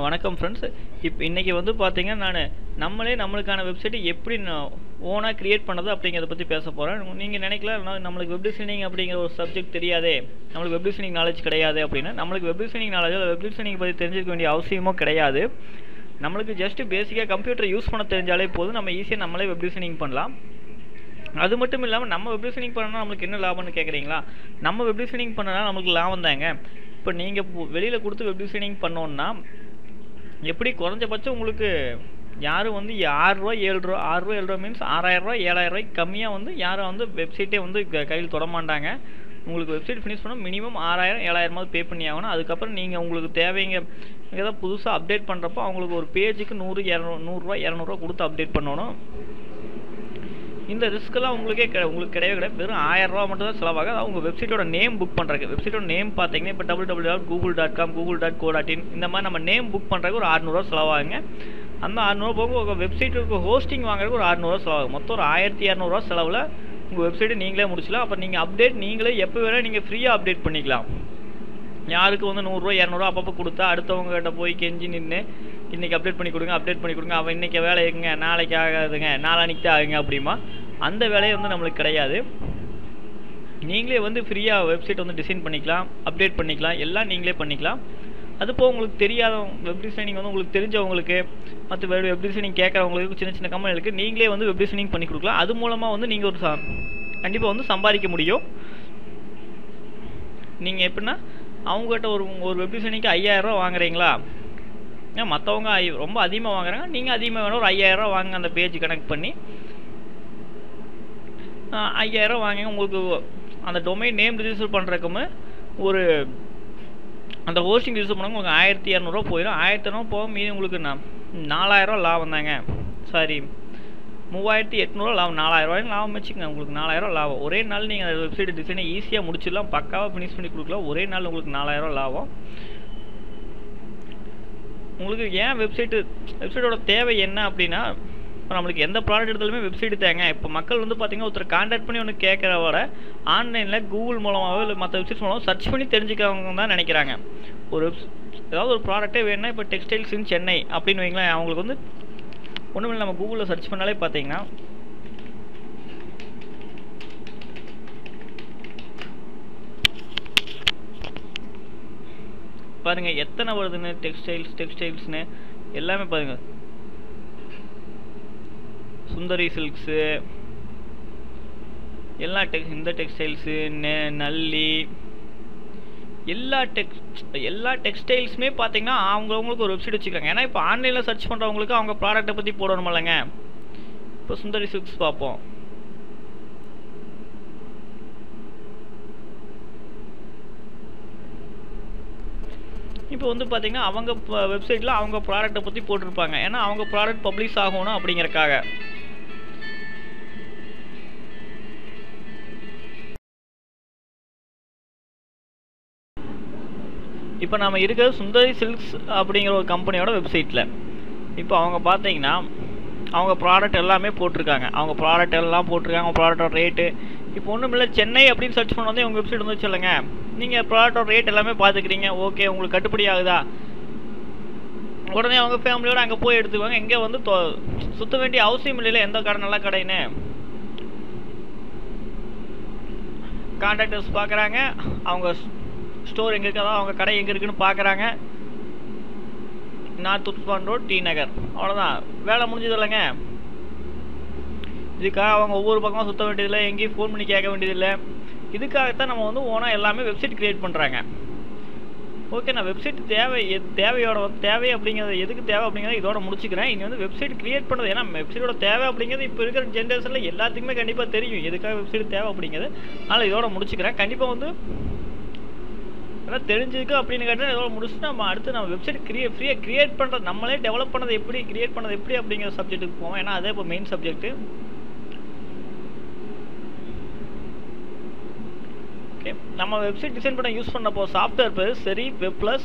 வணக்கம் ஃப்ரெண்ட்ஸ் இப்போ இன்றைக்கி வந்து பார்த்தீங்கன்னா நான் நம்மளே நம்மளுக்கான வெப்சைட்டை எப்படி ஓனாக க்ரியேட் பண்ணது அப்படிங்கிறத பற்றி பேச போகிறேன் நீங்கள் நினைக்கலாம் நம்மளுக்கு வெப் டிசைனிங் அப்படிங்கிற ஒரு சப்ஜெக்ட் தெரியாதே. நம்மளுக்கு வெப் டிசைனிங் நாலேஜ் கிடையாது அப்படின்னா. நம்மளுக்கு web designing knowledge web designing பற்றி தெரிஞ்சிக்க வேண்டிய அவசியமும் கிடையாது. நம்மளுக்கு ஜஸ்ட்டு பேசிக்காக கம்ப்யூட்டர் யூஸ் பண்ண தெரிஞ்சாலே போதும். நம்ம ஈஸியாக நம்மளே வெப் டிசைனிங் பண்ணலாம். அது மட்டும் இல்லாமல் நம்ம வெப் டிசைனிங் பண்ணனா நம்மளுக்கு என்ன லாபம்னு கேட்குறீங்களா நம்ம வெப் டிசைனிங் பண்ணனா நம்மளுக்கு லாபம் தாங்க. இப்போ நீங்கள் வெளியில் கொடுத்து வெப் டிசைனிங் பண்ணோன்னா எப்படி குறைஞ்சபட்சம் உங்களுக்கு யாரும் வந்து ஆறுரூவா ஏழு ரூபா ஆறுரூவா ஏழு ரூபா மீன்ஸ் ஆறாயிரரூவா ஏழாயிரரூவாய்க்கு கம்மியாக வந்து யாரும் வந்து வெப்சைட்டே வந்து க- கையில் தொடமாட்டாங்க உங்களுக்கு வெப்சைட் ஃபினிஷ் பண்ண மினிமம் ஆறாயிரம் ஏழாயிரமாவது பே பண்ணி ஆகணும். அதுக்கப்புறம் நீங்கள் உங்களுக்கு தேவைங்க ஏதாவது புதுசாக அப்டேட் பண்ணுறப்போ அவங்களுக்கு ஒரு பேஜுக்கு நூறு இரநூறு நூறுரூவா இரநூறுவா கொடுத்து அப்டேட் பண்ணணும். இந்த ரிஸ்க்கெல்லாம் உங்களுக்கே உங்களுக்கு கிடையவே கிடையாது. வெறும் ஆயிரம் ரூபா மட்டும் தான் செலவாகுது. அது வெப்சைட்டோட நேம் புக் பண்ணுறதுக்கு வெப்சைட்டோட நேம் பார்த்தீங்கன்னா இப்போ double double dot Google dot com Google dot co dot in இந்த மாதிரி நம்ம நேம் புக் பண்ணுறதுக்கு ஒரு அறநூறுவா செலவாகுங்க. அந்த அறநூறுவா போக உங்கள் வெப்சைட்டுக்கு ஹோஸ்டிங் வாங்குறதுக்கு ஒரு அறநூறுவா செலவாகும். மொத்தம் ஒரு ஆயிரத்தி இரநூறுவா செலவில் உங்கள் வெப்சைட்டை நீங்களே முடிச்சலாம் அப்போ நீங்கள் அப்டேட் நீங்களே எப்போ வேணால் நீங்கள் ஃப்ரீயாக அப்டேட் பண்ணிக்கலாம். யாருக்கு வந்து நூறுரூவா இரநூறுவா அப்பப்போ கொடுத்தா அடுத்தவங்க கிட்ட போய் கெஞ்சி நின்று இன்றைக்கி அப்டேட் பண்ணி கொடுங்க அப்டேட் பண்ணி கொடுங்க. அவன் இன்றைக்கி வேலை இருக்குங்க நாளைக்கு ஆகாதுங்க நாளானிக்கு தான் ஆகுங்க அப்படிமா. அந்த வேலையை வந்து நம்மளுக்கு கிடையாது. நீங்களே வந்து ஃப்ரீயாக வெப்சைட் வந்து டிசைன் பண்ணிக்கலாம் அப்டேட் பண்ணிக்கலாம் எல்லாம் நீங்களே பண்ணிக்கலாம். அது உங்களுக்கு தெரியாத வெப் டிசைனிங் வந்து உங்களுக்கு தெரிஞ்சவங்களுக்கு மற்ற வேறு வெப் டிசைனிங் கேட்குறவங்களுக்கு சின்ன சின்ன கம்பெனிகளுக்கு நீங்களே வந்து வெப் டிசைனிங் பண்ணி கொடுக்கலாம். அது மூலமாக வந்து நீங்கள் ஒரு ச கண்டிப்பாக வந்து சம்பாதிக்க முடியும். நீங்கள் எப்படின்னா அவங்ககிட்ட ஒரு ஒரு வெப் டிசைனிங்க்கு ஐயாயிரரூவா வாங்குறீங்களா? ஏன்னா மற்றவங்க ரொம்ப அதிகமாக வாங்குறாங்க. நீங்கள் அதிகமாக வேணும் ஒரு ஐயாயிரரூவா வாங்க அந்த பேஜ் கனெக்ட் பண்ணி. ஐயாயிரம் வாங்கி உங்களுக்கு அந்த டொமைன் நேம் ரிஜிஸ்டர் பண்ணுறக்குமே ஒரு அந்த ஹோஸ்டிங் ரிஜிஸ்டர் பண்ணாங்க உங்களுக்கு ஆயிரத்தி இரநூறுவா போயிடும். ஆயிரத்தி இரநூறுவா போக மீதி உங்களுக்கு நான் நாலாயிரரூவா லாபம் தாங்க. சாரி. மூவாயிரத்தி எட்நூறுவா லாபம். நாலாயிரரூவாயும் லாபம் வச்சுக்கோங்க. உங்களுக்கு நாலாயிரரூவா லாபம். ஒரே நாள் நீங்கள் அந்த வெப்சைட் டிசைனை ஈஸியாக முடிச்சிடலாம். பக்காவாக ஃபினிஷ் பண்ணி கொடுக்கலாம். ஒரே நாள் உங்களுக்கு நாலாயிரரூவா லாபம். உங்களுக்கு ஏன் வெப்சைட்டு வெப்சைட்டோட தேவை என்ன அப்படின்னா இப்போ நம்மளுக்கு எந்த ப்ராடக்ட் எடுத்தாலுமே வெப்சைட் தேங்க. இப்போ மக்கள் வந்து பார்த்தீங்கன்னா ஒருத்தர் காண்டாக்ட் பண்ணி ஒன்று கேட்குற வர ஆன்லைனில் கூகுள் மூலமாகவோ இல்லை மற்ற வெப்சைட்ஸ் மூலமாக சர்ச் பண்ணி தெரிஞ்சுக்கவங்க தான் நினைக்கிறாங்க. ஒரு ஏதாவது ஒரு ப்ராடக்ட்டே வேணும்னா இப்போ டெக்ஸ்டைல்ஸ் இன் சென்னை அப்படின்னு வைங்களேன். அவங்களுக்கு வந்து ஒன்றும் இல்லை நம்ம கூகுளில் சர்ச் பண்ணாலே பார்த்தீங்கன்னா பாருங்க எத்தனை வருதுன்னு டெக்ஸ்டைல்ஸ் டெக்ஸ்டைல்ஸ்னு எல்லாமே பாருங்க. சுந்தரி சில்க்ஸு எல்லா டெக் இந்த டெக்ஸ்டைல்ஸு நல்லி எல்லா டெக் எல்லா டெக்ஸ்டைல்ஸுமே பார்த்தீங்கன்னா அவங்கவுங்களுக்கு ஒரு வெப்சைட் வச்சுருக்காங்க. ஏன்னா இப்போ ஆன்லைனில் சர்ச் பண்ணுறவங்களுக்கு அவங்க ப்ராடக்ட்டை பற்றி போடணும் இல்லைங்க இப்போ சுந்தரி சில்க்ஸ் பார்ப்போம். இப்போ வந்து பார்த்தீங்கன்னா அவங்க வெப்சைட்டில் அவங்க ப்ராடக்ட்டை பற்றி போட்டிருப்பாங்க. ஏன்னா அவங்க ப்ராடக்ட் பப்ளிஷ் ஆகணும் அப்படிங்கிறக்காக. இப்போ நம்ம இருக்கிறது சுந்தரி சில்க்ஸ் அப்படிங்கிற ஒரு கம்பெனியோட வெப்சைட்டில் இப்போ அவங்க பார்த்தீங்கன்னா அவங்க ப்ராடக்ட் எல்லாமே போட்டிருக்காங்க. அவங்க ப்ராடக்ட் எல்லாம் போட்டிருக்காங்க. அவங்க ப்ராடக்டோட ரேட்டு இப்போ ஒன்றும் இல்லை சென்னை அப்படின்னு சர்ச் பண்ண வந்து உங்கள் வெப்சைட் வந்து சொல்லுங்க நீங்கள் ப்ராடக்டோட ரேட் எல்லாமே பார்த்துக்கிறீங்க ஓகே உங்களுக்கு கட்டுப்படி ஆகுதா? உடனே அவங்க ஃபேமிலியோடு அங்கே போய் எடுத்துக்குவாங்க. இங்கே வந்து தொ- சுத்த வேண்டிய அவசியம் இல்லையில எந்த கடை நல்ல கடைன்னு. கான்ட்ராக்டர்ஸ் பார்க்குறாங்க. அவங்க ஸ்டோர் எங்கே இருக்குதோ அவங்க கடை எங்கே இருக்குன்னு பார்க்குறாங்க. North Usman road T Nagar அவ்வளோதான் வேலை முடிஞ்சது இல்லைங்க இதுக்காக அவங்க ஒவ்வொரு பக்கமாக சுற்ற வேண்டியதில்லை. எங்கேயும் ஃபோன் பண்ணி கேட்க வேண்டியதில்லை. இதுக்காகத்தான் நம்ம வந்து ஓனாக எல்லாமே வெப்சைட் க்ரியேட் பண்ணுறாங்க ஓகே நான் வெப்சைட் தேவை எது தேவையோட வந்து தேவை அப்படிங்கிறது எதுக்கு தேவை அப்படிங்கிறத இதோட முடிச்சுக்கிறேன். இனி வந்து வெப்சைட் க்ரியேட் பண்ணது ஏன்னா வெப்சைட்டோட தேவை அப்படிங்கிறது இப்போ இருக்கிற ஜென்ரேஷனில் எல்லாத்துக்குமே கண்டிப்பாக தெரியும். எதுக்காக வெப்சைட் தேவை அப்படிங்கிறது. அதனால் இதோட முடிச்சுக்கிறேன். கண்டிப்பாக வந்து எல்லாம் தெரிஞ்சுக்கு அப்படின்னு கேட்டால் இதோட முடிச்சுட்டு நம்ம அடுத்து நம்ம வெப்சைட் கிரியே ஃப்ரீயாக கிரியேட் பண்ணுறது நம்மளே டெவலப் பண்ணது எப்படி கிரியேட் பண்ணது எப்படி அப்படிங்கிற சப்ஜெக்ட்டுக்கு போவோம். ஏன்னா அதே இப்போ மெயின் சப்ஜெக்ட்டு ஓகே நம்ம வெப்சைட் டிசைன் பண்ண யூஸ் பண்ணப்போ சாஃப்ட்வேர் பேர் சரி வெப் ப்ளஸ்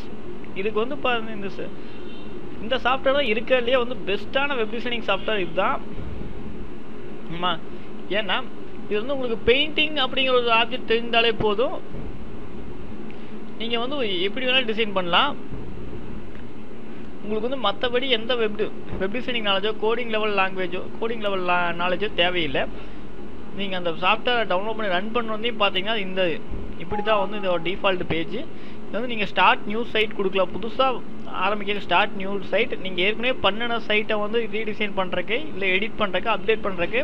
இதுக்கு வந்து பாருங்க இந்த இந்த சாஃப்ட்வேர் தான் இருக்கிறதுலையே வந்து பெஸ்ட்டான வெப் டிசைனிங் சாஃப்ட்வேர் இதுதான். ஆமாம் ஏன்னா இது வந்து உங்களுக்கு பெயிண்டிங் அப்படிங்கிற ஒரு ஆப்ஜெக்ட் தெரிந்தாலே போதும். நீங்கள் வந்து எப்படி வேணாலும் டிசைன் பண்ணலாம். உங்களுக்கு வந்து மற்றபடி எந்த வெப் வெப் டிசைனிங் நாலேஜோ கோடிங் லெவல் லாங்குவேஜோ கோடிங் லெவல் நாலேஜோ தேவையில்லை. நீங்கள் அந்த சாஃப்ட்வேரை டவுன்லோட் பண்ணி ரன் பண்ணோதையும் பார்த்தீங்கன்னா இந்த இப்படி தான் வந்து இதோட டிஃபால்ட் பேஜ் இது வந்து நீங்கள் ஸ்டார்ட் நியூஸ் சைட் கொடுக்கலாம் புதுசாக ஆரம்பிக்கிற ஸ்டார்ட் நியூ சைட் நீங்கள் ஏற்கனவே பண்ணின சைட்டை வந்து ரீடிசைன் பண்ணுறக்கு இல்லை எடிட் பண்ணுறக்கு அப்டேட் பண்ணுறக்கு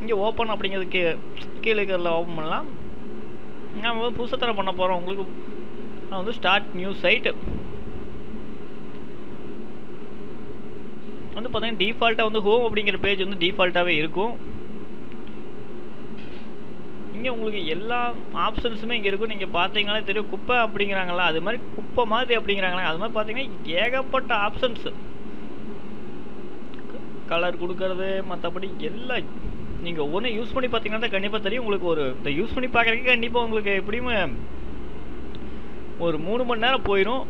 இங்கே ஓப்பன் அப்படிங்கிறதுக்கு கீழே இருக்கிறதுல ஓப்பன் பண்ணலாம். நம்ம வந்து புதுசாக தர பண்ண போகிறோம் உங்களுக்கு நான் வந்து ஸ்டார்ட் நியூஸ் சைட் வந்து பார்த்தீங்கன்னா டிஃபால்ட்டாக வந்து ஹோம் அப்படிங்கிற பேஜ் வந்து டிஃபால்ட்டாகவே இருக்கும். இங்கே உங்களுக்கு எல்லா ஆப்ஷன்ஸுமே இங்கே இருக்கும். நீங்கள் பார்த்தீங்கன்னா தெரியும். குப்பை அப்படிங்கிறாங்களா அது மாதிரி குப்பை மாதிரி அப்படிங்கிறாங்களா அது மாதிரி பார்த்தீங்கன்னா ஏகப்பட்ட ஆப்ஷன்ஸ் கலர் கொடுக்கறது மற்றபடி எல்லாம் நீங்கள் ஒன்று யூஸ் பண்ணி பார்த்தீங்கன்னா தான் கண்டிப்பாக தெரியும். உங்களுக்கு ஒரு இந்த யூஸ் பண்ணி பார்க்குறதுக்கு கண்டிப்பாக உங்களுக்கு எப்படியும் ஒரு மூணு மணி நேரம் போயிடும்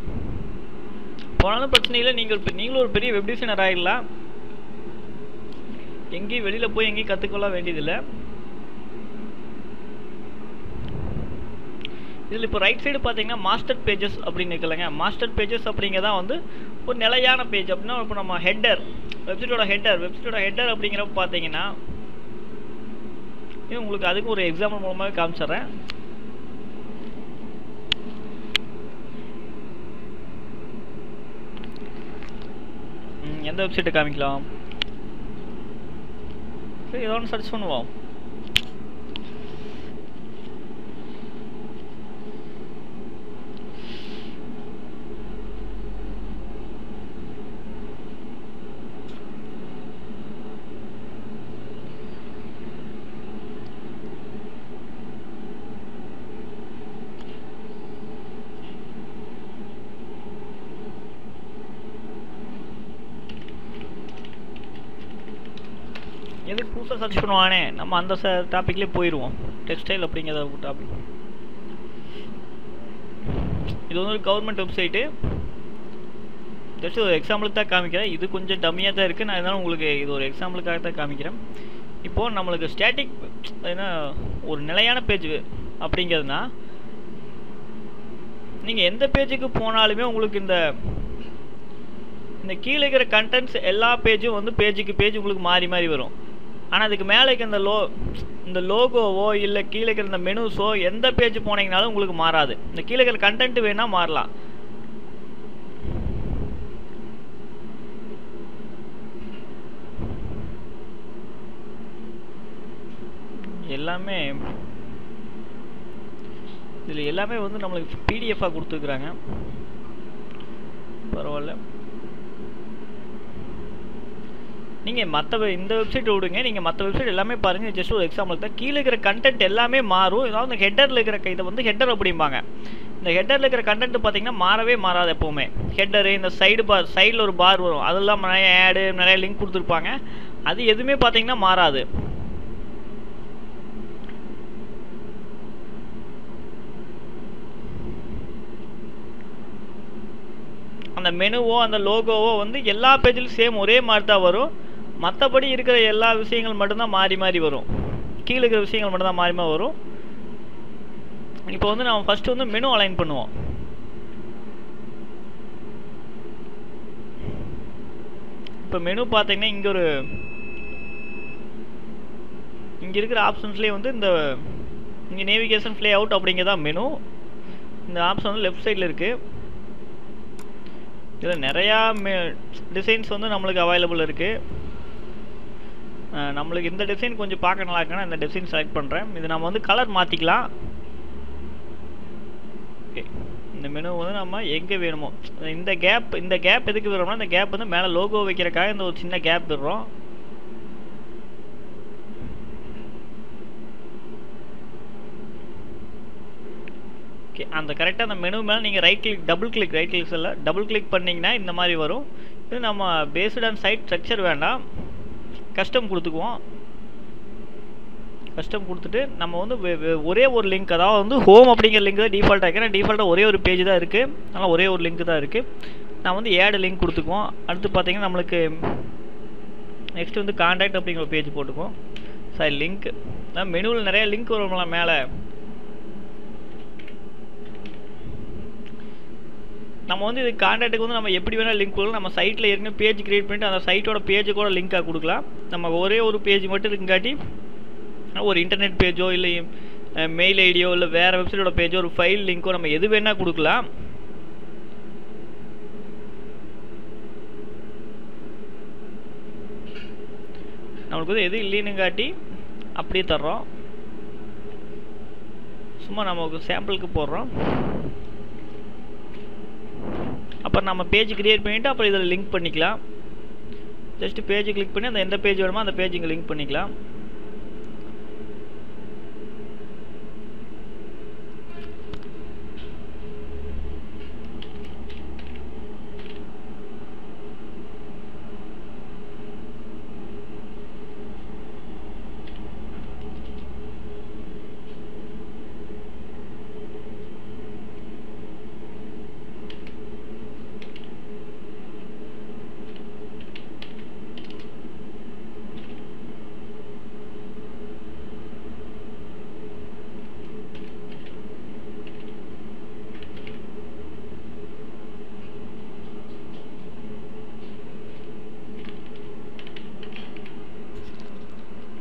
போனாலும் பிரச்சனை இல்லை. நீங்கள் இப்போ நீங்களும் ஒரு பெரிய வெப் டிசைனர் ஆகிடலாம் எங்கேயும் வெளியில் போய் எங்கேயும் கற்றுக்கொள்ள வேண்டியதில்லை. இதில் இப்போ ரைட் சைடு பார்த்தீங்கன்னா மாஸ்டர் பேஜஸ் அப்படின்னு இருக்கலங்க மாஸ்டர் பேஜஸ் அப்படிங்கிறதான் வந்து ஒரு நிலையான பேஜ் அப்படின்னா இப்போ நம்ம ஹெட்டர் வெப்சைட்டோட ஹெட்டர் வெப்சைட்டோட ஹெட்டர் அப்படிங்கிறப்ப பார்த்தீங்கன்னா இது உங்களுக்கு அதுக்கு ஒரு எக்ஸாம்பிள் மூலமாக காமிச்சிட்றேன். எந்த வெப்சைட்டை காமிக்கலாம்? சரி ஏதோ ஒன்று சர்ச் பண்ணுவோம் எதுக்கு புதுசாக சர்ச் பண்ணுவானே நம்ம அந்த ச டாப்பிக்லேயே போயிடுவோம் டெக்ஸ்டைல் அப்படிங்கிற டாபிக் இது வந்து ஒரு கவர்மெண்ட் வெப்சைட்டு ஜஸ்ட் ஒரு எக்ஸாம்பிளுக்கு தான் காமிக்கிறேன். இது கொஞ்சம் டம்மியாக தான் இருக்குது நான் இருந்தாலும் உங்களுக்கு இது ஒரு எக்ஸாம்பிளுக்காக தான் காமிக்கிறேன். இப்போது நம்மளுக்கு ஸ்டாட்டிக் என்ன ஒரு நிலையான பேஜ் அப்படிங்கிறதுனா நீங்கள் எந்த பேஜுக்கு போனாலுமே உங்களுக்கு இந்த இந்த கீழே இருக்கிற கண்டென்ட்ஸ் எல்லா பேஜும் வந்து பேஜுக்கு பேஜ் உங்களுக்கு மாறி மாறி வரும். ஆனால் அதுக்கு மேலே இருக்க இந்த லோ இந்த லோகோவோ இல்லை கீழே இருக்கிற இந்த மெனுஸோ எந்த பேஜ் போனீங்கனாலும் உங்களுக்கு மாறாது. இந்த கீழே இருக்கிற கண்டென்ட் வேணால் மாறலாம். எல்லாமே இதில் எல்லாமே வந்து நம்மளுக்கு பிடிஎஃபாக கொடுத்துருக்குறாங்க. பரவாயில்ல. நீங்கள் மற்ற இந்த வெப்சைட் விடுங்க. நீங்கள் மற்ற வெப்சைட் எல்லாமே பாருங்கள் ஜஸ்ட் ஒரு எக்ஸாம்பிள் தான். கீழே இருக்கிற கண்டென்ட் எல்லாமே மாறும். ஏதாவது இந்த ஹெட்டரில் இருக்கிற இதை வந்து ஹெட்டர் அப்படிம்பாங்க. இந்த ஹெட்டரில் இருக்கிற கண்டென்ட் பார்த்தீங்கன்னா மாறவே மாறாது எப்போவுமே. ஹெட்டரு இந்த சைடு பார் சைடில் ஒரு பார் வரும். அதெல்லாம் நிறைய ஆடு நிறைய லிங்க் கொடுத்துருப்பாங்க. அது எதுவுமே பார்த்தீங்கன்னா மாறாது. அந்த மெனுவோ அந்த லோகோவோ வந்து எல்லா பேஜிலும் சேம் ஒரே மாதிரி தான் வரும். மற்றபடி இருக்கிற எல்லா விஷயங்கள் மட்டும்தான் மாறி மாறி வரும். கீழே இருக்கிற விஷயங்கள் மட்டும்தான் மாறி மாறி வரும். இப்போ வந்து நம்ம ஃபஸ்ட்டு வந்து மெனு அலைன் பண்ணுவோம். இப்போ மெனு பார்த்தீங்கன்னா இங்கே ஒரு இங்கே இருக்கிற ஆப்ஷன்ஸ்லேயே வந்து இந்த இங்கே நேவிகேஷன் ஃப்ளே அவுட் அப்படிங்கிறதான் மெனு இந்த ஆப்ஷன் வந்து லெஃப்ட் சைடில் இருக்குது இதில் நிறையா மெ டிசைன்ஸ் வந்து நம்மளுக்கு அவைலபிள் இருக்குது நம்மளுக்கு இந்த டிசைன் கொஞ்சம் பார்க்க நல்லா இருக்குன்னா இந்த டிசைன் செலக்ட் பண்ணுறேன் இது நம்ம வந்து கலர் மாற்றிக்கலாம் ஓகே இந்த மெனு வந்து நம்ம எங்கே வேணுமோ. இந்த கேப் இந்த கேப் எதுக்கு விடுறோம்னா இந்த கேப் வந்து மேலே லோகோ வைக்கிறக்காக இந்த ஒரு சின்ன கேப் விடுறோம். ஓகே அந்த கரெக்டாக அந்த மெனு மேலே நீங்கள் right click double click right click சொல்ல டபுள் கிளிக் பண்ணிங்கன்னா இந்த மாதிரி வரும். இது நம்ம பேஸ்டு ஆன் சைட் ஸ்ட்ரக்சர் வேண்டாம். கஸ்டம் கொடுத்துக்குவோம். கஸ்டம் கொடுத்துட்டு நம்ம வந்து ஒரே ஒரு லிங்க் அதாவது வந்து ஹோம் அப்படிங்கிற லிங்க் தான் டிஃபால்ட் இருக்குது டிஃபால்ட்டாக ஒரே ஒரு பேஜ் தான் இருக்குது அதனால் ஒரே ஒரு லிங்க் தான் இருக்குது நான் வந்து ஏடு லிங்க் கொடுத்துக்குவோம். அடுத்து பார்த்தீங்கன்னா நம்மளுக்கு நெக்ஸ்ட் வந்து காண்டாக்ட் அப்படிங்கிற பேஜ் போட்டுக்குவோம். சாரி லிங்க் மெனுவில் நிறைய லிங்க் வரும்லாம் மேலே. நம்ம வந்து இது கான்டாக்ட்டுக்கு வந்து நம்ம எப்படி வேணால் லிங்க் கொடுக்கலாம். நம்ம சைட்டில் ஏற்கனவே பேஜ் க்ரியேட் பண்ணிட்டு அந்த சைட்டோட பேஜை கூட லிங்காக கொடுக்கலாம். நம்ம ஒரே ஒரு பேஜ் மட்டும் இருக்குங்காட்டி ஒரு இன்டர்நெட் பேஜோ இல்லை மெயில் ஐடியோ இல்லை வேறு வெப்சைட்டோட பேஜோ ஒரு ஃபைல் லிங்க்கோ நம்ம எது வேணால் கொடுக்கலாம். நம்மளுக்கு வந்து எது இல்லைன்னு காட்டி அப்படியே தர்றோம். சும்மா நமக்கு சாம்பிளுக்கு போடுறோம். இப்போ நம்ம பேஜ் கிரியேட் பண்ணிவிட்டு அப்புறம் இதில் லிங்க் பண்ணிக்கலாம். ஜஸ்ட் பேஜ் கிளிக் பண்ணி அந்த எந்த பேஜ் வேணுமோ அந்த பேஜ் இங்கே லிங்க் பண்ணிக்கலாம்.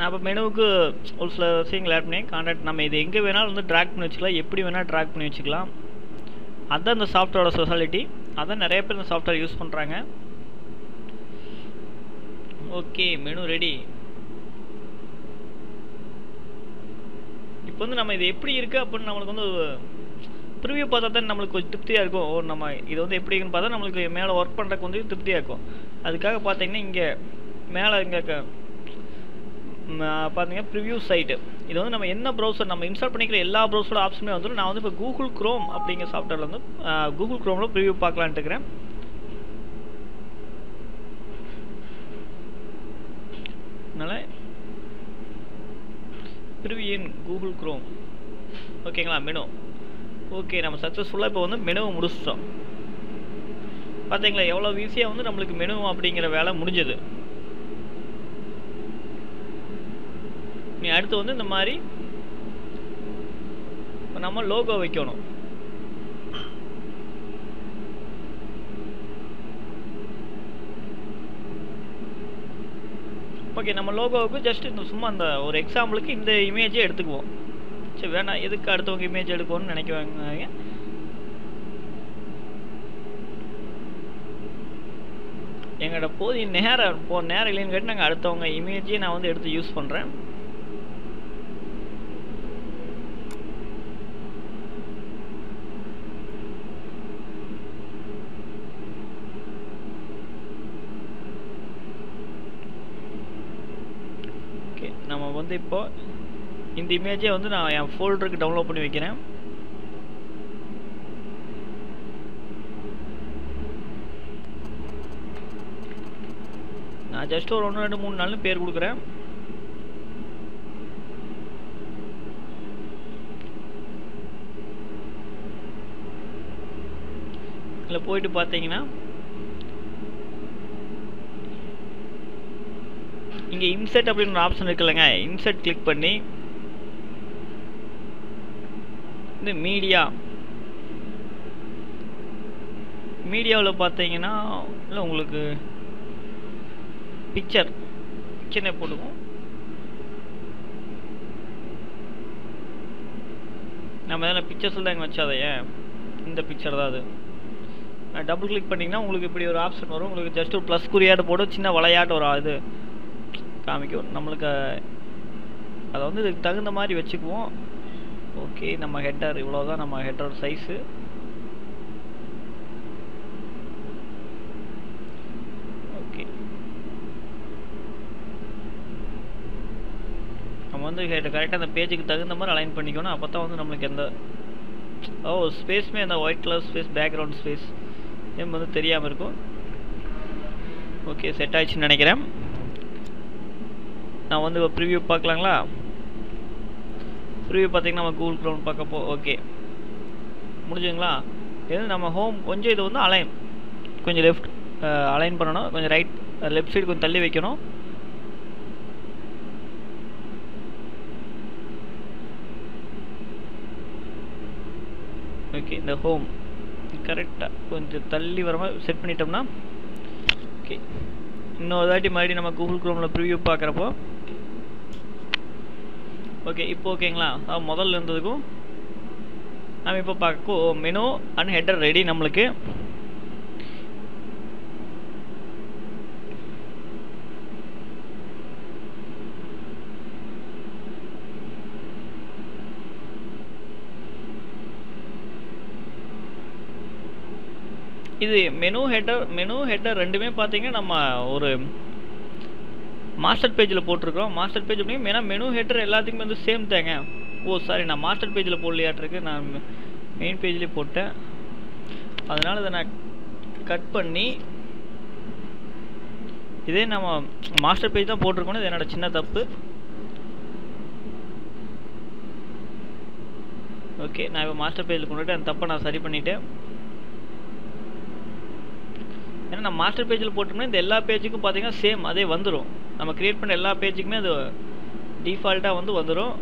நான் இப்போ மெனுவுக்கு ஒரு சில விஷயங்கள் ஆட் பண்ணி கான்டாக்ட் நம்ம இது எங்கே வேணாலும் வந்து ட்ராக் பண்ணி வச்சுக்கலாம். எப்படி வேணால் ட்ராக் பண்ணி வச்சுக்கலாம். அதுதான் இந்த சாஃப்ட்வேரோட ஸ்பெஷாலிட்டி அதான் நிறைய பேர் இந்த சாஃப்ட்வேர் யூஸ் பண்ணுறாங்க ஓகே மெனு ரெடி இப்போ வந்து நம்ம இது எப்படி இருக்குது அப்படின்னு நம்மளுக்கு வந்து ப்ரிவியூ பார்த்தா தான் நம்மளுக்கு கொஞ்சம் திருப்தியாக இருக்கும். ஓ நம்ம இது வந்து எப்படி இருக்குன்னு பார்த்தா நம்மளுக்கு மேலே ஒர்க் பண்ணுறதுக்கு வந்து திருப்தியாக இருக்கும். அதுக்காக பார்த்தீங்கன்னா இங்கே மேலே இங்கே பார்த்தீங்கன்னா ப்ரிவ்யூ சைட்டு இது வந்து நம்ம என்ன ப்ரௌசர் நம்ம இன்ஸ்டால் பண்ணிக்கிற எல்லா ப்ரௌசரோட ஆப்ஷனுமே வந்துடும் நான் வந்து இப்போ கூகுள் க்ரோம் அப்படிங்கிற சாஃப்ட்வேரில் வந்து கூகுள் க்ரோமில் ப்ரிவ்யூ பார்க்கலான்ட்டு இருக்கிறேன். அதனால் ப்ரிவியன் கூகுள் க்ரோம் ஓகேங்களா மெனு ஓகே நம்ம சக்ஸஸ்ஃபுல்லாக இப்போ வந்து மெனுவை முடிச்சிட்டோம். பார்த்தீங்களா எவ்வளோ ஈஸியாக வந்து நம்மளுக்கு மெனு அப்படிங்கிற வேலை முடிஞ்சது. அடுத்து வந்து இந்த மாதிரி இப்போ நம்ம லோகோ வைக்கணும். ஓகே நம்ம லோகோவுக்கு ஜஸ்ட் இந்த சும்மா அந்த ஒரு எக்ஸாம்பிளுக்கு இந்த இமேஜே எடுத்துக்குவோம். சரி வேணாம். எதுக்கு அடுத்தவங்க இமேஜ் எடுக்கணும்னு நினைக்குவாங்க எங்களோட போதிய நேரம் போ நேரம் இல்லைன்னு கேட்டு நாங்கள் அடுத்தவங்க இமேஜே நான் வந்து எடுத்து யூஸ் பண்ணுறேன் ஓகே நம்ம வந்து இப்போ இந்த இமேஜை வந்து நான் என் ஃபோல்டருக்கு டவுன்லோட் பண்ணி வைக்கிறேன். நான் ஜஸ்ட் ஒரு ஒன்று ரெண்டு மூணு நாள்னு பேர் கொடுக்குறேன். இதில் போயிட்டு பார்த்தீங்கன்னா இங்கே இன்செர்ட் அப்படின்னு ஒரு ஆப்ஷன் இருக்குல்லங்க. இன்செர்ட் கிளிக் பண்ணி இந்த மீடியா மீடியாவில் பார்த்தீங்கன்னா இல்லை உங்களுக்கு பிக்சர் பிக்சர்னே போடுவோம். நம்ம எதனா பிக்சர்ஸில் தான் இங்கே வச்சாதையே இந்த பிக்சர் தான் அது. டபுள் கிளிக் பண்ணிங்கன்னா உங்களுக்கு இப்படி ஒரு ஆப்ஷன் வரும். உங்களுக்கு ஜஸ்ட் ஒரு ப்ளஸ் குறியாட்டு போட்டு சின்ன விளையாட்டு ஒரு இது காமிக்கும் நம்மளுக்கு அதை வந்து இதுக்கு தகுந்த மாதிரி வச்சுக்குவோம். ஓகே நம்ம ஹெட்டர் இவ்வளோதான் நம்ம ஹெட்டர் சைஸு ஓகே. நம்ம வந்து கரெக்டாக அந்த பேஜுக்கு தகுந்த மாதிரி அலைன் பண்ணிக்கணும். அப்போ தான் வந்து நம்மளுக்கு எந்த ஓ ஸ்பேஸுமே அந்த white colour space background space name வந்து தெரியாமல் இருக்கும். ஓகே செட் ஆயிடுச்சுன்னு நினைக்கிறேன். நான் வந்து ப்ரிவியூ பார்க்கலாங்களா? ப்ரிவியூ பார்த்தீங்கன்னா நம்ம கூகுள் க்ரௌண்ட் பார்க்கப்போ ஓகே முடிஞ்சுங்களா இது நம்ம ஹோம் கொஞ்சம் இது வந்து அலைன் கொஞ்சம் லெஃப்ட் அலைன் பண்ணணும். கொஞ்சம் ரைட் லெஃப்ட் சைடு கொஞ்சம் தள்ளி வைக்கணும். ஓகே இந்த ஹோம் கரெக்டாக கொஞ்சம் தள்ளி வர மாதிரி செட் பண்ணிட்டோம்னா ஓகே இன்னொரு தாட்டி மறுபடியும் நம்ம கூகுள் குரோமில் ப்ரிவியூ பார்க்குறப்போ ஓகே இப்போ ஓகேங்களா முதல்ல இருந்ததுக்கும் நம்ம இப்போ பார்க்க மெனு அண்ட் ஹெட்டர் ரெடி நம்மளுக்கு. இது மெனு ஹெட்டர் மெனு ஹெட்டர் ரெண்டுமே பார்த்தீங்கன்னா நம்ம ஒரு மாஸ்டர் பேஜில் போட்டிருக்கோம் மாஸ்டர் பேஜ் அப்படிங்க ஏன்னா மெனு ஹெட்டர் எல்லாத்துக்குமே வந்து சேம் தாங்க. ஓ சாரி நான் மாஸ்டர் பேஜில் போடலையாட்டிருக்கு. நான் மெயின் பேஜ்லேயே போட்டேன். அதனால் இதை நான் கட் பண்ணி இதே நம்ம மாஸ்டர் பேஜ் தான் போட்டிருக்கோம் இது என்னோட சின்ன தப்பு. ஓகே நான் இப்போ மாஸ்டர் பேஜில் கொண்டுட்டு அந்த தப்பை நான் சரி பண்ணிட்டேன். ஏன்னா நான் மாஸ்டர் பேஜில் போட்டோம்னா இந்த எல்லா பேஜுக்கும் பார்த்தீங்கன்னா சேம் அதே வந்துடும் நம்ம கிரியேட் பண்ண எல்லா பேஜுக்குமே அது டிஃபால்ட்டாக வந்து வந்துடும்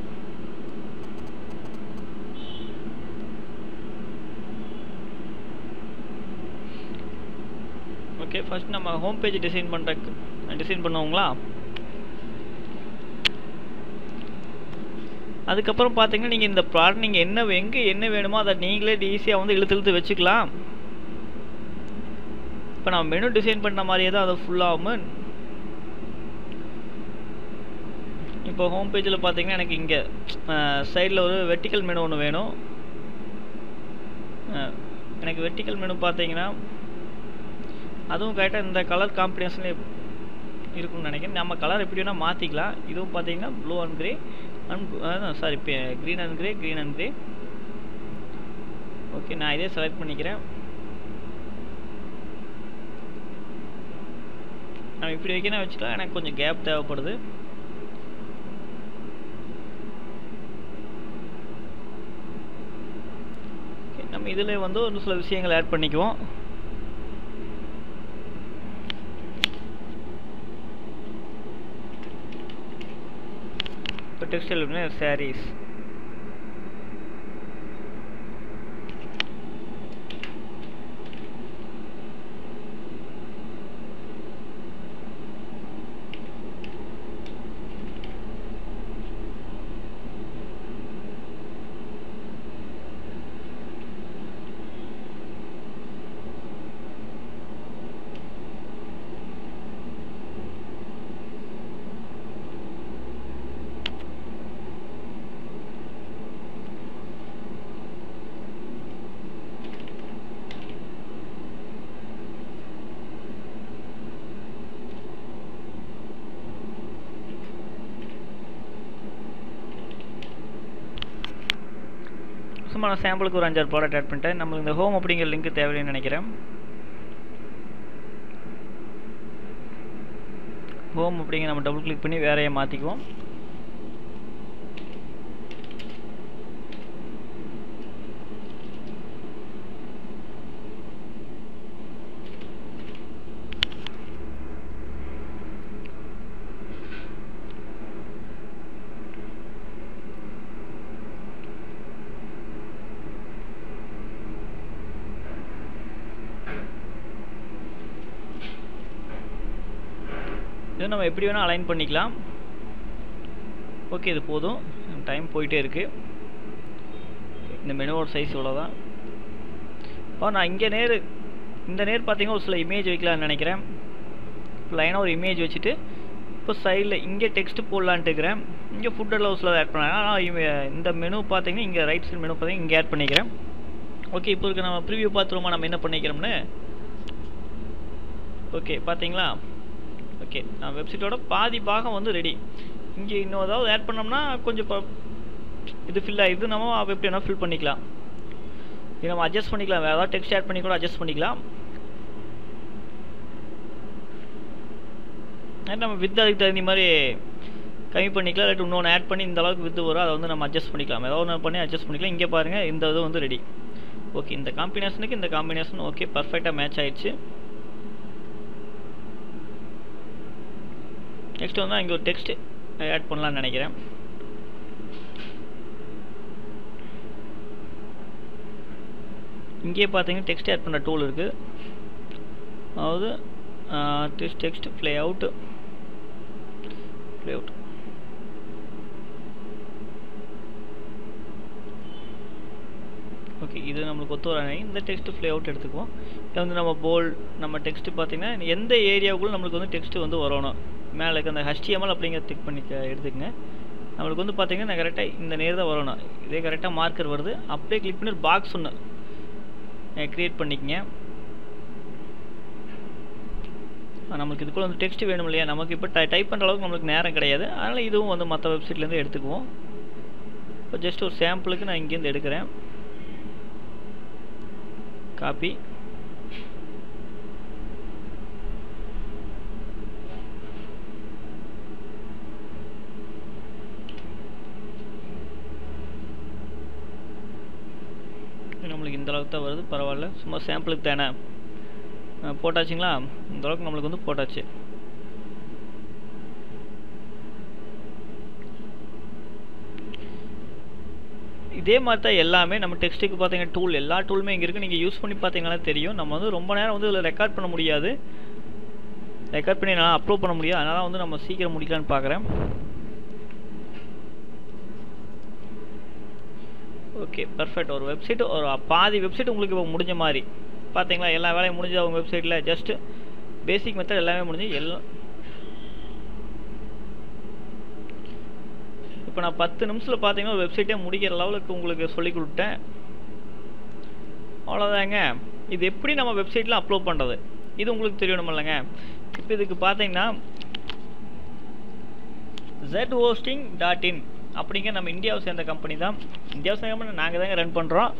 ஓகே ஃபர்ஸ்ட் நம்ம ஹோம் பேஜ் டிசைன் பண்ணுறக்கு டிசைன் பண்ணுவோங்களா? அதுக்கப்புறம் பார்த்தீங்கன்னா நீங்கள் இந்த ப்ராடக்ட் நீங்கள் என்ன எங்கே என்ன வேணுமோ அதை நீங்களே ஈஸியாக வந்து இழுத்து இழுத்து வச்சுக்கலாம். இப்போ நம்ம மெனு டிசைன் பண்ண மாதிரியே தான் அது ஃபுல்லாகும் இப்போ ஹோம் பேஜில் பார்த்தீங்கன்னா எனக்கு இங்கே சைடில் ஒரு வெர்டிக்கல் மெனு ஒன்று வேணும். எனக்கு வெர்டிக்கல் மெனு பார்த்தீங்கன்னா அதுவும் கரெக்டாக இந்த கலர் காம்பினேஷன்லேயே இருக்கும்னு நினைக்கிறேன். நம்ம கலர் எப்படி வேணால் மாற்றிக்கலாம் இதுவும் பார்த்தீங்கன்னா blue and grey and sorry green and grey green and grey okay நான் இதே செலக்ட் பண்ணிக்கிறேன். நம்ம இப்படி வைக்கணும் வச்சுக்கலாம். எனக்கு கொஞ்சம் கேப் தேவைப்படுது. நம்ம இதில் வந்து ஒரு சில விஷயங்கள் ஆட் பண்ணிக்குவோம். இப்போ டெக்ஸ்டைல் சாரீஸ் சும்மா நான் சாம்பிளுக்கு ஒரு அஞ்சாறு ப்ராடக்ட் ஆட் பண்ணிட்டேன். நம்மளுக்கு இந்த ஹோம் அப்படிங்கிற லிங்க் தேவையில்லைன்னு நினைக்கிறேன். ஹோம் அப்படிங்கிற நம்ம டபுள் கிளிக் பண்ணி வேறையை மாற்றிக்குவோம் நம்ம எப்படி வேணால் அலைன் பண்ணிக்கலாம். ஓகே இது போதும். டைம் போயிட்டே இருக்குது இந்த மெனுவோட சைஸ் இவ்வளோதான் இப்போ நான் இங்கே நேர் இந்த நேர் பார்த்தீங்கன்னா ஒரு சில இமேஜ் வைக்கலாம்னு நினைக்கிறேன். லைனாக ஒரு இமேஜ் வச்சுட்டு இப்போ சைடில் இங்கே டெக்ஸ்ட் போடலான்ட்டு இருக்கிறேன். இங்கே ஃபுட் அலவுஸில் ஆட் பண்ணேன் ஆனால் இந்த மெனு பார்த்தீங்கன்னா இங்கே ரைட் சைடு மெனு பார்த்தீங்கன்னா இங்கே ஆட் பண்ணிக்கிறேன். ஓகே இப்போ இருக்க நம்ம ப்ரிவியூ பார்த்துருவோமா நம்ம என்ன பண்ணிக்கிறோம்னு? ஓகே பார்த்தீங்களா? ஓகே நான் வெப்சைட்டோட பாதி பாகம் வந்து ரெடி இங்கே இன்னும் ஏதாவது ஆட் பண்ணோம்னா கொஞ்சம் இது ஃபில் ஆகிடுது நம்ம எப்படி வேணால் ஃபில் பண்ணிக்கலாம். இது நம்ம அட்ஜஸ்ட் பண்ணிக்கலாம். வேறு ஏதாவது டெக்ஸ்ட் ஆட் பண்ணி கூட அட்ஜஸ்ட் பண்ணிக்கலாம். நம்ம வித் அதுக்கு தகுந்த மாதிரி கம்மி பண்ணிக்கலாம். இல்லாட்டி இன்னொன்று ஆட் பண்ணி இந்த அளவுக்கு வித்து வரும் அதை வந்து நம்ம அட்ஜஸ்ட் பண்ணிக்கலாம். ஏதாவது ஒன்று பண்ணி அட்ஜஸ்ட் பண்ணிக்கலாம். இங்கே பாருங்கள் இந்த இது வந்து ரெடி ஓகே இந்த காம்பினேஷனுக்கு இந்த காம்பினேஷன் ஓகே பர்ஃபெக்டாக மேட்ச் ஆயிடுச்சு. நெக்ஸ்ட் வந்து இங்கே ஒரு டெக்ஸ்ட் ஆட் பண்ணலாம்னு நினைக்கிறேன். இங்கேயே பார்த்தீங்கன்னா டெக்ஸ்ட் ஆட் பண்ணுற டூல் இருக்குது அதாவது text text play out play out okay இது நம்மளுக்கு ஒத்து வராங்க இந்த டெக்ஸ்ட் ப்ளே அவுட் எடுத்துக்குவோம். இதை வந்து நம்ம போல் நம்ம டெக்ஸ்ட் பார்த்தீங்கன்னா எந்த ஏரியாவுக்குள்ளே நம்மளுக்கு வந்து டெக்ஸ்ட் வந்து வரணும். மேலே இருக்க அந்த ஹெச்டிஎம்எல் அப்படிங்கிறத டிக் பண்ணி எடுத்துக்கங்க. நம்மளுக்கு வந்து பார்த்தீங்கன்னா நான் கரெக்டாக இந்த நேர் தான் வரணும். இதே கரெக்டாக மார்க்கர் வருது. அப்படியே கிளிக் பண்ணி ஒரு பாக்ஸ் ஒன்று க்ரியேட் பண்ணிக்கங்க. நம்மளுக்கு இதுக்குள்ள வந்து டெக்ஸ்ட் வேணும் இல்லையா? நமக்கு இப்போ டை டைப் பண்ணுற அளவுக்கு நம்மளுக்கு நேரம் கிடையாது. அதனால் இதுவும் வந்து மற்ற வெப்சைட்லேருந்து எடுத்துக்குவோம். இப்போ ஜஸ்ட் ஒரு சாம்பிளுக்கு நான் இங்கேருந்து எடுக்கிறேன். காப்பி நம்மளுக்கு இந்த அளவுக்கு தான் வருது. பரவாயில்ல. சும்மா சாம்பிளுக்கு தானே. போட்டாச்சுங்களா? இந்த அளவுக்கு நம்மளுக்கு வந்து போட்டாச்சு. இதே மாதிரி தான் எல்லாமே நம்ம டெக்ஸ்ட்டுக்கு பார்த்தீங்கன்னா டூல் எல்லா டூலுமே இங்கே இருக்குது நீங்கள் யூஸ் பண்ணி பார்த்தீங்கன்னா தெரியும். நம்ம வந்து ரொம்ப நேரம் வந்து இதில் ரெக்கார்ட் பண்ண முடியாது. ரெக்கார்ட் பண்ணி என்னால் அப்லோட் பண்ண முடியாது. அதனால் வந்து நம்ம சீக்கிரம் முடிக்கலான்னு பார்க்குறேன் ஓகே பர்ஃபெக்ட் ஒரு வெப்சைட் ஒரு பாதி வெப்சைட் உங்களுக்கு இப்போ முடிஞ்ச மாதிரி. பார்த்தீங்களா எல்லா வேலையும் முடிஞ்சு அவங்க வெப்சைட்டில் ஜஸ்ட்டு பேசிக் மெத்தட் எல்லாமே முடிஞ்சு எல்லாம் இப்போ நான் பத்து நிமிஷத்தில் பார்த்தீங்கன்னா ஒரு வெப்சைட்டே முடிக்கிற லெவலுக்கு உங்களுக்கு சொல்லி கொடுத்தேன் அவ்வளோதாங்க இது எப்படி நம்ம வெப்சைட்டில் அப்லோட் பண்ணுறது இது உங்களுக்கு தெரியணும் இல்லைங்க. இப்போ இதுக்கு பார்த்தீங்கன்னா ஜெட் ஹோஸ்டிங் டாட் இன் அப்படிங்க நம்ம இந்தியாவை சேர்ந்த கம்பெனி தான். இந்தியாவை சேர்ந்த கம்பெனி நாங்கள் தாங்க ரன் பண்ணுறோம்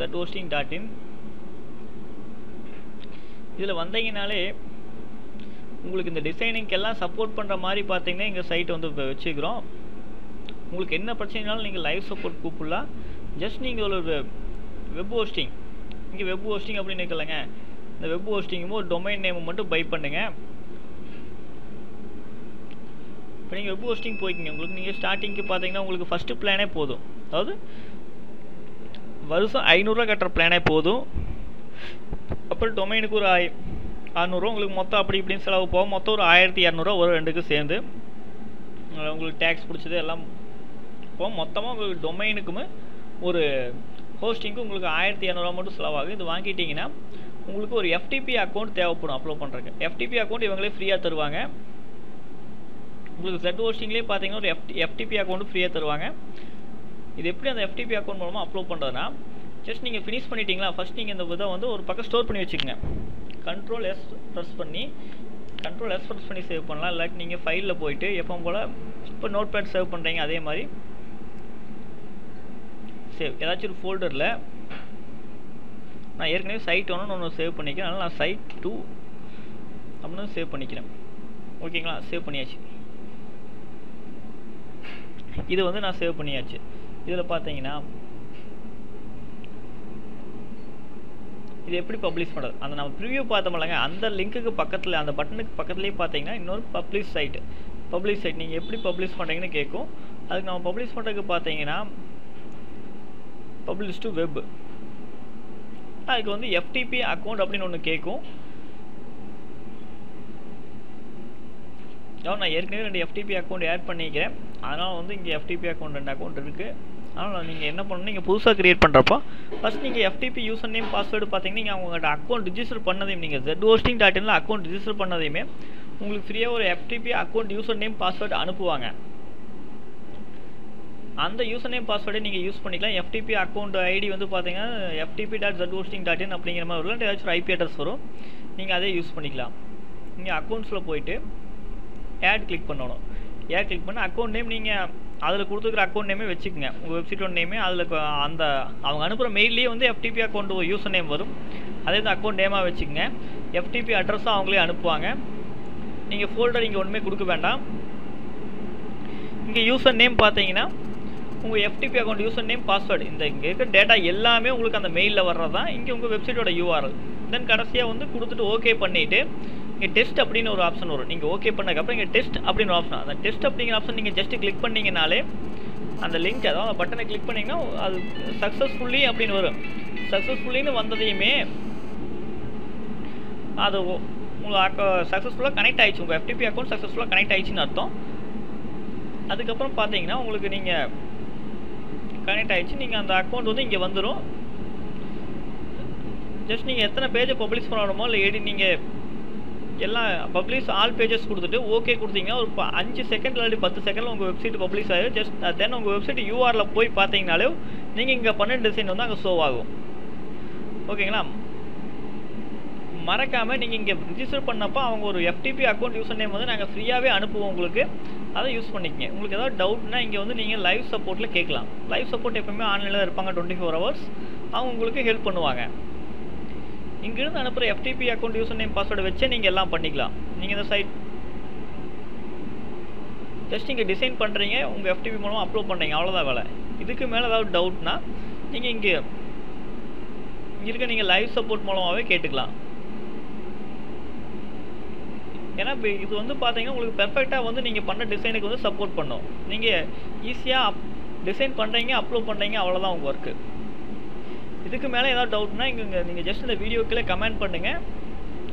ஜெட் ஹோஸ்டிங் டாட் இன் இதில் வந்தீங்கனாலே உங்களுக்கு இந்த டிசைனிங்க்கெல்லாம் சப்போர்ட் பண்ணுற மாதிரி பார்த்தீங்கன்னா எங்கள் சைட் வந்து இப்போ வச்சுக்கிறோம். உங்களுக்கு என்ன பிரச்சனைனாலும் நீங்கள் லைவ் சப்போர்ட் கூப்பிடலாம். ஜஸ்ட் நீங்கள் ஒரு வெப் ஹோஸ்டிங் இங்கே வெப் ஹோஸ்டிங் அப்படின்னு இருக்கலங்க இந்த வெப் ஹோஸ்டிங்கும் ஒரு டொமைன் நேம் மட்டும் பை பண்ணுங்க. இப்போ நீங்கள் வெப் ஹோஸ்டிங் போய்க்கிங்க. உங்களுக்கு நீங்கள் ஸ்டார்டிங்க்கு பார்த்தீங்கன்னா உங்களுக்கு ஃபஸ்ட்டு பிளானே போதும். அதாவது வருஷம் ஐநூறுரூவா கட்டுற பிளானே போதும். அப்புறம் டொமைனுக்கு ஒரு ஆய் அறநூறுவா உங்களுக்கு மொத்தம் அப்படி இப்படின்னு செலவு போகும் மொத்தம் ஒரு ஆயிரத்தி இரநூறுவா ஒரு ரெண்டுக்கும் சேர்ந்து. உங்களுக்கு டேக்ஸ் பிடிச்சது எல்லாம் போகும். மொத்தமாக உங்களுக்கு டொமைனுக்குமே ஒரு ஹோஸ்டிங்க்கு உங்களுக்கு ஆயிரத்தி இரநூறுவா மட்டும் செலவாகும். இது வாங்கிட்டிங்கன்னா உங்களுக்கு ஒரு எஃப்டிபி அக்கௌண்ட் தேவைப்படும் அப்லோட் பண்ணுறதுக்கு எஃப்டிபி அக்கௌண்ட் இவங்களே ஃப்ரீயாக தருவாங்க. உங்களுக்கு செட் ஹோஸ்டிங்லேயே பார்த்தீங்கன்னா ஒரு எஃப்டி எஃப்டிபி அக்கௌண்ட் ஃப்ரீயாக தருவாங்க. இது எப்படி அந்த எஃப்டிபி அக்கௌண்ட் மூலமாக அப்லோட் பண்ணுறதுனா ஜஸ்ட் நீங்கள் ஃபினிஷ் பண்ணிட்டீங்களா? ஃபஸ்ட் நீங்கள் இந்த இதை வந்து ஒரு பக்கம் ஸ்டோர் பண்ணி வச்சுக்கோங்க. கண்ட்ரோல் எஸ் ப்ரெஸ் பண்ணி கண்ட்ரோல் எஸ் ப்ரெஸ் பண்ணி சேவ் பண்ணலாம். இல்லாட்டி நீங்கள் ஃபைலில் போயிட்டு எப்பவும் போல் இப்போ நோட் பேட் சேவ் பண்ணுறீங்க அதே மாதிரி. சேவ் ஏதாச்சும் ஒரு ஃபோல்டரில் நான் ஏற்கனவே சைட் ஒன்று ஒன்று சேவ் பண்ணிக்கிறேன் அதனால் நான் சைட் டூ அப்படின்னு சேவ் பண்ணிக்கிறேன். ஓகேங்களா சேவ் பண்ணியாச்சு. இது வந்து நான் சேவ் பண்ணியாச்சு. இதில் பார்த்தீங்கன்னா இது எப்படி பப்ளிஷ் பண்ணுறது அந்த நம்ம ப்ரிவியூ பார்த்தோம்லங்க அந்த லிங்க்குக்கு பக்கத்தில் அந்த பட்டனுக்கு பக்கத்துலேயே பார்த்தீங்கன்னா இன்னொரு பப்ளிஷ் சைட் பப்ளிஷ் சைட் நீங்கள் எப்படி பப்ளிஷ் பண்ணுறீங்கன்னு கேட்கும் அதுக்கு நம்ம பப்ளிஷ் பண்ணுறதுக்கு பார்த்தீங்கன்னா பப்ளிஷ் டு வெப் அதுக்கு வந்து எஃப்டிபி அக்கௌண்ட் அப்படின்னு ஒன்று கேட்கும் நான் ஏற்கனவே ரெண்டு எஃப்டிபி அக்கௌண்ட் ஆட் பண்ணிக்கிறேன். அதனால் வந்து இங்கே எஃப்டிபி அக்கௌண்ட் ரெண்டு அக்கௌண்ட் இருக்குது அதனால் நீங்கள் என்ன பண்ணணும் நீங்கள் புதுசாக க்ரியேட் பண்ணுறப்போ ஃபஸ்ட் நீங்கள் எஃப்டிபி யூசர் நேம் பாஸ்வேர்டு பார்த்தீங்கன்னா நீங்கள் அவங்கள்ட்ட அக்கௌண்ட் ரிஜிஸ்டர் பண்ணதையும் நீங்கள் ஜெட் ஹோஸ்டிங் டாட் இனில் அக்கௌண்ட் ரிஜிஸ்டர் பண்ணதையுமே உங்களுக்கு ஃப்ரீயாக ஒரு FTP account user name password அனுப்புவாங்க. அந்த யூசர் நேம் பாஸ்வேர்டை நீங்கள் யூஸ் பண்ணிக்கலாம். எஃப்டிபி அக்கௌண்ட் ஐடி வந்து பார்த்தீங்கன்னா FTP dot jet hosting dot in அப்படிங்கிற மாதிரி வரும். ஏதாச்சும் ஒரு ஐபி அட்ரஸ் வரும். நீங்கள் அதே யூஸ் பண்ணிக்கலாம். நீங்கள் அக்கௌண்ட்ஸில் போயிட்டு ஆட் கிளிக் பண்ணணும். ஏட் கிளிக் பண்ண அக்கௌண்ட் நேம் நீங்கள் அதில் கொடுத்துருக்குற அக்கௌண்ட் நேமே வச்சுக்கோங்க. உங்கள் வெப்சைட்டோட நேமே அதில் அந்த அவங்க அனுப்புகிற மெயிலே வந்து எஃப்டிபி அக்கௌண்ட் யூசர் நேம் வரும். அதே இந்த அக்கௌண்ட் நேமாக வச்சுக்கோங்க. எஃப்டிபி அட்ரஸும் அவங்களே அனுப்புவாங்க. நீங்கள் ஃபோல்டர் இங்கே ஒன்றுமே கொடுக்க வேண்டாம். இங்கே யூசர் நேம் பார்த்தீங்கன்னா உங்கள் FTP account user name password இந்த இங்கே இருக்க டேட்டா எல்லாமே உங்களுக்கு அந்த மெயிலில் வர்றது? தான் இங்கே உங்கள் வெப்சைட்டோட யூஆர்எல் தென் கடைசியாக வந்து கொடுத்துட்டு ஓகே பண்ணிவிட்டு இங்கே டெஸ்ட் அப்படின்னு ஒரு ஆப்ஷன் வரும். நீங்கள் ஓகே பண்ணதுக்கப்புறம் இங்கே டெஸ்ட் அப்படின்னு ஒரு ஆப்ஷன் அந்த டெஸ்ட் அப்படிங்கிற ஆப்ஷன் நீங்கள் ஜஸ்ட் கிளிக் பண்ணிங்கனாலே அந்த லிங்க் அதாவது பட்டனை கிளிக் பண்ணிங்கன்னா அது சக்ஸஸ்ஃபுல்லி அப்படின்னு வரும். சக்ஸஸ்ஃபுல்லின்னு வந்ததையுமே அது உங்களுக்கு சக்ஸஸ்ஃபுல்லாக கனெக்ட் ஆகிடுச்சு உங்கள் எஃப்டிபி அக்கௌண்ட் சக்ஸஸ்ஃபுல்லாக கனெக்ட் ஆயிடுச்சுன்னு அர்த்தம். அதுக்கப்புறம் பார்த்தீங்கன்னா உங்களுக்கு நீங்கள் கனெக்ட் ஆகிடுச்சு நீங்கள் அந்த அக்கௌண்ட் வந்து இங்கே வந்துடும் ஜஸ்ட் நீங்கள் எத்தனை பேஜை பப்ளிஷ் பண்ணணுமோ இல்லை எடி நீங்கள் எல்லாம் பப்ளிஷ் ஆல் பேஜஸ் கொடுத்துட்டு ஓகே கொடுத்தீங்கன்னா ஒரு அஞ்சு செகண்ட் இல்லாட்டி பத்து செகண்டில் உங்கள் வெப்சைட் பப்ளிஷ் ஆகிடும் ஜஸ்ட் தென் உங்கள் வெப்சைட் யூஆரில் போய் பார்த்தீங்கனாலே நீங்கள் இங்கே பண்ண டிசைன் வந்து அங்கே ஷோ ஆகும். ஓகேங்களா மறக்காமல் நீங்கள் இங்கே ரிஜிஸ்டர் பண்ணப்போ அவங்க ஒரு எஃப்டிபி அக்கௌண்ட் யூசர் நேம் வந்து நாங்கள் ஃப்ரீயாகவே அனுப்புவோம் உங்களுக்கு. அதை யூஸ் பண்ணிக்கங்க. உங்களுக்கு ஏதாவது டவுட்னா இங்கே வந்து நீங்கள் லைவ் சப்போர்ட்டில் கேட்கலாம். லைவ் சப்போர்ட் எப்பவுமே ஆன்லைனில் இருப்பாங்க டுவெண்ட்டி ஃபோர் ஹவர்ஸ் அவங்க உங்களுக்கு ஹெல்ப் பண்ணுவாங்க. இங்கிருந்து அனுப்புகிற FTP account user name password வச்சே நீங்கள் எல்லாம் பண்ணிக்கலாம். நீங்கள் இந்த சைட் ஜஸ்ட் இங்கே டிசைன் பண்ணுறீங்க உங்கள் எஃப்டிபி மூலமாக அப்லோட் பண்ணுறீங்க அவ்வளோதான் வேலை. இதுக்கு மேலே ஏதாவது டவுட்னா நீங்கள் இங்கே இங்கே இருக்க நீங்கள் லைவ் சப்போர்ட் மூலமாகவே கேட்டுக்கலாம். ஏன்னா இப்போ இது வந்து பார்த்தீங்கன்னா உங்களுக்கு பெர்ஃபெக்டாக வந்து நீங்கள் பண்ண டிசைனுக்கு வந்து சப்போர்ட் பண்ணும். நீங்கள் ஈஸியாக அப் டிசைன் பண்ணுறீங்க அப்லோட் பண்ணுறீங்க அவ்வளோதான் உங்கள் ஒர்க்கு இதுக்கு மேலே ஏதாவது டவுட்னா இங்கே நீங்கள் ஜஸ்ட் இந்த வீடியோக்குள்ளே கமெண்ட் பண்ணுங்கள்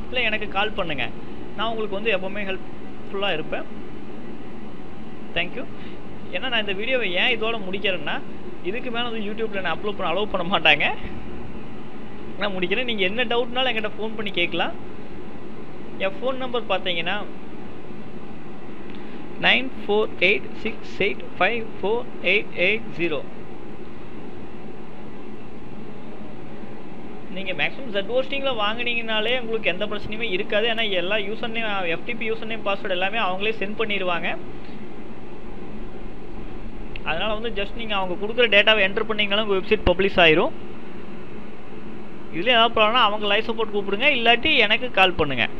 இல்லை எனக்கு கால் பண்ணுங்கள் நான் உங்களுக்கு வந்து எப்போவுமே ஹெல்ப்ஃபுல்லாக இருப்பேன். தேங்க்யூ ஏன்னா நான் இந்த வீடியோவை ஏன் இதோட முடிக்கிறேன்னா இதுக்கு மேலே வந்து யூடியூப்பில் நான் அப்லோட் பண்ண அலோவ் பண்ண மாட்டாங்க. நான் முடிக்கிறேன். நீங்கள் என்ன டவுட்னாலும் என்கிட்ட ஃபோன் பண்ணி கேட்கலாம். என் ஃபோன் நம்பர் பார்த்தீங்கன்னா nine four eight six eight five four eight eight zero நீங்கள் மேக்ஸிமம் ஜெட் ஹோஸ்டிங்கில் வாங்கினீங்கனாலே உங்களுக்கு எந்த பிரச்சனையுமே இருக்காது. ஏன்னா எல்லா user name FTP user name password எல்லாமே அவங்களே சென்ட் பண்ணிடுவாங்க அதனால் வந்து ஜஸ்ட் நீங்கள் அவங்க கொடுக்குற டேட்டாவை என்டர் பண்ணிங்கனாலும் உங்கள் வெப்சைட் பப்ளிஷ் ஆயிரும். இதில் ஏதாவது ப்ராப்ளம்னா அவங்க லைஃப் சப்போர்ட் கூப்பிடுங்க. இல்லாட்டி எனக்கு கால் பண்ணுங்கள்